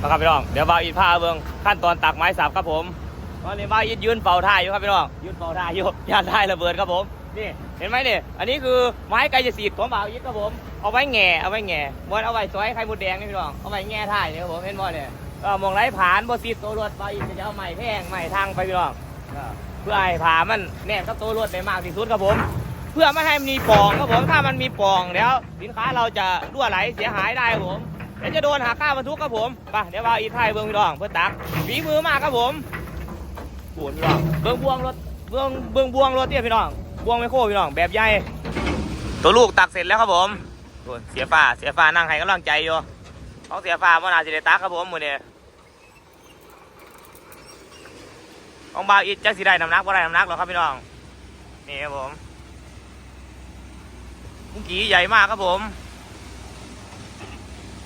นะครับพี่น้อง เดี๋ยวบ่าวอิดพาเบิ่งขั้นตอนตักไม้สับครับผมตอนนี้บ่าวอิดยืนเป่าท่ายอยู่ครับพี่น้อง ยืนเป่าท่ายอยู่ยานท่ายระเบิดครับผม นี่เห็นไหมเนี่ยอันนี้คือไม้กายสิทธิ์ของบ่าวอิดครับผม เอาไว้แง่เอาไว้แง่บนเอาไว้ซอยไข่มดแดงนี่พี่น้อง เอาไว้แง่ท่ายเนี่ยครับผมเห็นบ่เนี่ยก็มองไร้ผานบ่ซีดตัวรวดบ่าวอิดก็จะเอาไม้แพงไม้ทางไปพี่น้องเพื่อให้ผามันแน่นกับตัวรวดได้มากที่สุดครับผมเพื่อไม่ให้มันมีป่องครับผมถ้ามันมีป่องแล้ว สินค้าเราจะรั่วไหลเสียหายได้ครับผม เดี๋ยวจะโดนหักค่าบรรทุกครับผมไปเดี๋ยวว่าอีไทยเบิ้งพี่น้องเพื่อตักฝีมือมากครับผมปวดพี่น้องเบิ้งบวงรถเบิ้งเบิ้งบวงรถเนี่ยพี่น้องบวงไมโครพี่น้องแบบใหญ่ตัวลูกตักเสร็จแล้วครับผมเสียฟ้าเสียฟ้านั่งให้กำลังใจอยู่เขาเสียฟ้ามื่อนาสิได้ตักครับผมมือเนี่ยของบาวอีจักสิได้น้ำหนักบ่ได้น้ำหนักหรอครับพี่น้องนี่ครับผมมุ้งกี้ใหญ่มากครับผม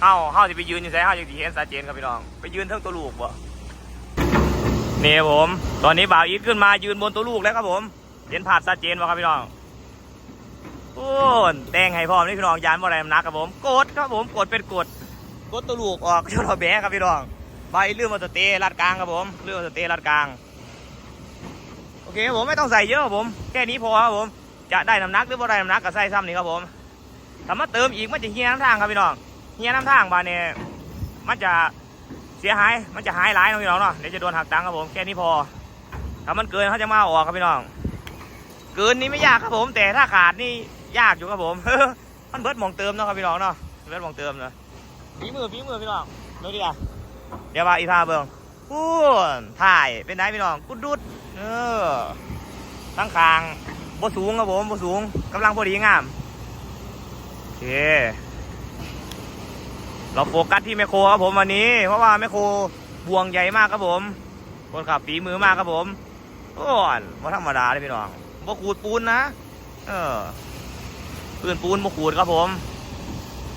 เฮาเฮาจะไปยืนอยู่ไสเฮาจะเห็นสาเจนครับพี่น้อง ไปยืนเทิงตัวลูกบ่นี่ผม ตอนนี้บ่าวอีทขึ้นมายืนบนตัวลูกแล้วครับผม เห็นผาดสาเจนบ่ครับพี่น้องโอ้แต่งให้พร้อมนี่พี่น้องยานบ่ได้น้ำหนักครับผม กดครับผม กดเป็นกด กดตัวลูกออกชนแบะครับพี่น้องใบ่าวอีทลื่นมาสเตย์ลัดกลางครับผมเลื่นมาสเตย์ลัดกลาง โอเคผมไม่ต้องใส่เยอะครับผม แค่นี้พอครับผม จะได้น้ำหนักหรือบ่ได้น้ำหนักก็ใส่ซ้ำนี่ครับผมถ้ามาเติมอีกมันจะเฮียน้ำทางครับพี่น้อง เฮียน้ำทางบานเนี่ยมันจะเสียหาย มันจะหายหลายเนาะพี่น้องเนาะ เดี๋ยวจะโดนหักตังค์ครับผม แค่นี้พอ ถ้ามันเกินเขาจะมาออกครับพี่น้อง เกินนี่ไม่ยากครับผม แต่ถ้าขาดนี่ยากอยู่ครับผม มันเบิดมองเติมเนาะครับพี่น้องเนาะ เบิดมองเติมเนาะฝีมือฝีมือพี่น้องดูดิอะเดี๋ยวว่าอีพาเบิ่งพูนถ่ายเป็นไงพี่น้องกุดดุดเออทั้งคางบ่สูงครับผมบ่สูงกำลังพอดีงามโอเค เราโฟกัสที่แมคโครครับผมวันนี้ เพราะว่าแมคโครบวงใหญ่มากครับผม คนขับฝีมือมากครับผมโอ้ยบ่ธรรมดาเลยพี่น้องบ่ขูดปูนนะ เออปืนปูนบ่ขูดครับผม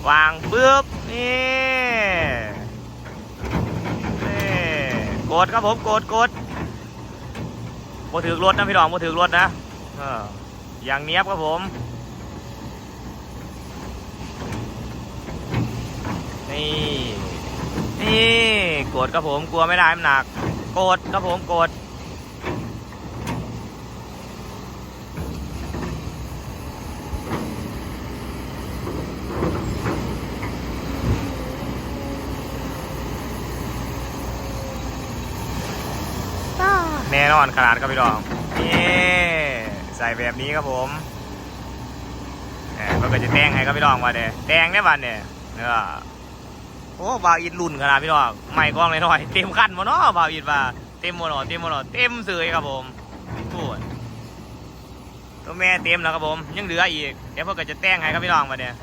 วางปึ๊บนี่นี่กดครับผมกดกดบ่ถือรถนะพี่น้องบ่ถือรถนะ เอออย่างเนี้ยบครับผม นี่ นี่กดครับผมกลัวไม่ได้มันหนัก กดครับผมกดแน่นอนขนาดครับพี่น้องนี่ใส่แบบนี้ครับผมแหมมันก็จะแต่งให้ครับพี่น้องมาเด้แต่งได้บัดเนี่ยเออโอ้บาวอิดรุ่นขนาดพี่น้องไม่กล้องเลยหน่อยเต็มขั้นมาเนาะบาวอิดว่าเต็มหมดหรอเต็มหมดหรอเต็มเสยครับผมพูดตัวแม่เต็มแล้วครับผม ยังเหลืออีก เดี๋ยวพื่อก็จะแต่งให้ครับพี่น้องมาเนี่ย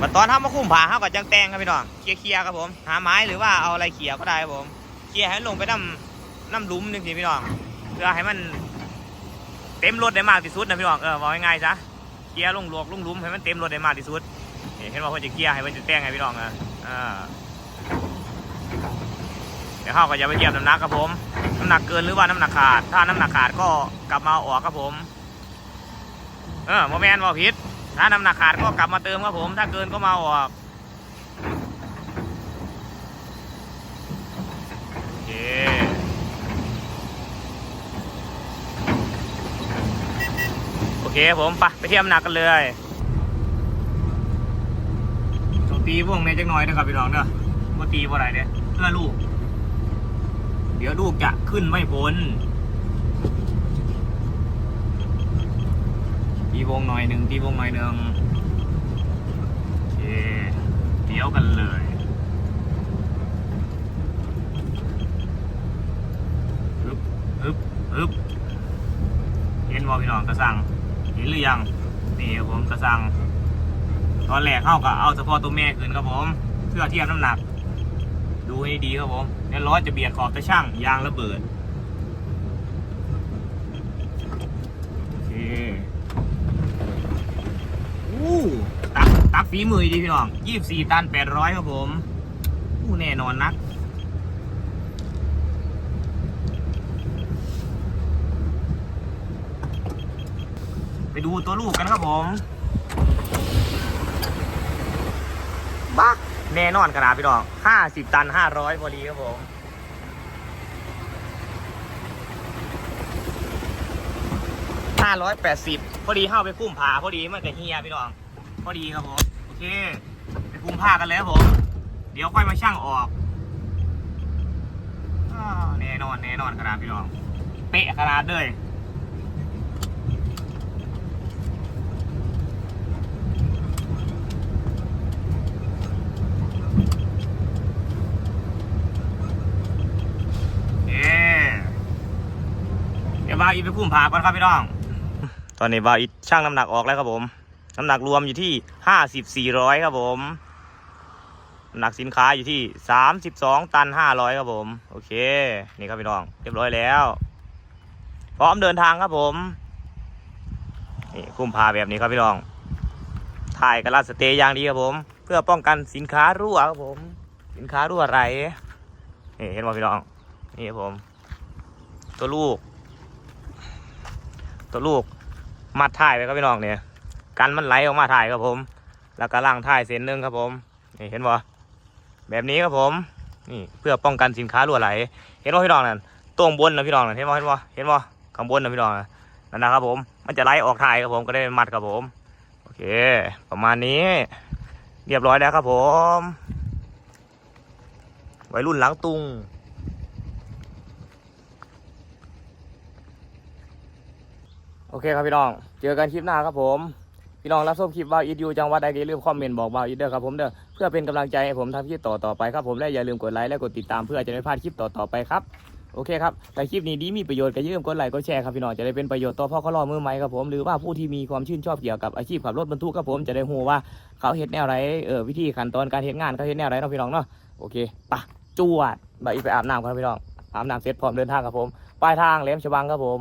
มาตอนทำมาคุ้มผาเขาก็จังแตงครับพี่น้องเคลียร์ๆครับผม หาไม้หรือว่าเอาอะไรเขี่ยก็ได้ครับผม เคลียร์ให้ลงไปน้ำน้ำลุ่มหนึ่งสิพี่น้องเพื่อให้มัน เต็มรถได้มากที่สุดนะพี่น้องเออบอกง่ายๆซะเคลียร์ลงหลวกลงลุมให้มันเต็มรถได้มากที่สุดเห็นว่าเพิ่นจะเคลียร์ให้เพิ่นจะแต่งให้พี่น้องอ่าเดี๋ยวเขาก็จะไปเทียบน้ำหนักครับผมน้ำหนักเกินหรือว่าน้ำหนักขาด ถ้าน้ำหนักขาดก็กลับมาออกครับผม เออโมแมนบอกผิดถ้าน้ำหนักขาดก็กลับมาเติมครับผม ถ้าเกินก็มาอาออก โอเค โอ เคผมไปไปเทียมหนักกันเลยโจมตีพวกในจักหน่อยนะครับพี่น้องเนอะมาตีว่าไรเนี่ยเพื่อลูก เดี๋ยวลูกจะขึ้นไม่พ้นตีวงหน่อยหนึ่งตีวงหน่อยหนึ่งโอเคเดี๋ยวกันเลยอึบอึบอึบเห็นว่าพี่น้องกระสัง เห็นหรือยังนี่ผมกระสังตอนแรกเข้ากับเอาเฉพาะตัวแม่ขึ้นครับผมเพื่อเทียบน้ำหนัก ดูให้ดีครับผมเนี่ยล้อจะเบียดขอบตะช่างยางระเบิดโอเคอู้ตักตักฝีมือดีพี่น้องยี่สิบสี่ตันแปดร้อยครับผมอู้แน่นอนนัก ไปดูตัวลูกกันครับผมบ้าแน่นอนขนาดพี่น้องห้าสิบตันห้าร้อยพอดีครับผม ห้าร้อยแปดสิบพอดีเข้าไปคุ้มผาพอดีมันกับเฮียพี่น้อง พอดีครับผม โอเค ไปคุ้มผ้ากันแล้วผม เดี๋ยวค่อยมาช่างออกอแน่นอนแน่นอนขนาดพี่น้อง เป๊ะขนาดเลย เย้เดี๋ยว บ่าวอีไปคุ้มผาก่อนครับพี่น้อง ตอนนี้บ่าวอีช่างน้ำหนักออกแล้วครับผม น้ำหนักรวมอยู่ที่ห้าสิบสี่ร้อยครับผมน้ำหนักสินค้าอยู่ที่สามสิบสองตันห้าร้อยครับผม โอเค นี่ครับพี่น้อง เรียบร้อยแล้ว พร้อมเดินทางครับผมนี่คุ้มพาแบบนี้ครับพี่น้อง ถ่ายกระลาดสเตย์อย่างดีครับผม เพื่อป้องกันสินค้ารั่วครับผม สินค้ารั่วไหลนี่เห็นไหมพี่น้อง นี่ครับผม ตัวลูก ตัวลูกมัดถ่ายไปครับพี่น้องเนี่ยกันมันไหลออกมาถ่ายครับผม แล้วก็ล่างถ่ายเส้นหนึ่งครับผม นี่เห็นบ่แบบนี้ครับผม นี่เพื่อป้องกันสินค้ารั่วไหล เห็นบ่พี่น้องนั่นตรงบนนะพี่น้องนั่นเห็นบ่เห็นบ่เห็นบ่ข้างบนนะพี่น้องนั่นนะครับผม มันจะไหลออกถ่ายครับผมก็ได้มัดครับผม โอเค ประมาณนี้ เรียบร้อยแล้วครับผม ไวัยรุ่นหลังตุง โอเคครับพี่น้อง เจอกันคลิปหน้าครับผม พี่น้องรับชมคลิปว่าอีทยูจังหวัดใดก็อย่าลืมคอมเมนต์บอกว่าอีเด้อครับผมเด้อเพื่อเป็นกำลังใจให้ผมทำคลิปต่อต่อไปครับผมและอย่าลืมกดไลค์และกดติดตามเพื่อจะไม่พลาดคลิปต่อต่อไปครับโอเคครับแต่คลิปนี้ดีมีประโยชน์ก็อย่าลืมกดไลค์กดแชร์ครับพี่น้องจะได้เป็นประโยชน์ต่อพ่อเขารอมือใหม่ครับผมหรือว่าผู้ที่มีความชื่นชอบเกี่ยวกับอาชีพขับรถบรรทุกครับผมจะได้รู้ว่าเขาเฮ็ดแนวไรเออวิธีขั้นตอนการเฮ็ดงานเขาเฮ็ดแนวไรเนาะพี่น้องเนาะโอเคปะจวดไปอาบน้ำครับพี่น้องอาบน้ำเสร็จพร้อมเดินทางครับผมปลายทางแหลมฉบังครับผม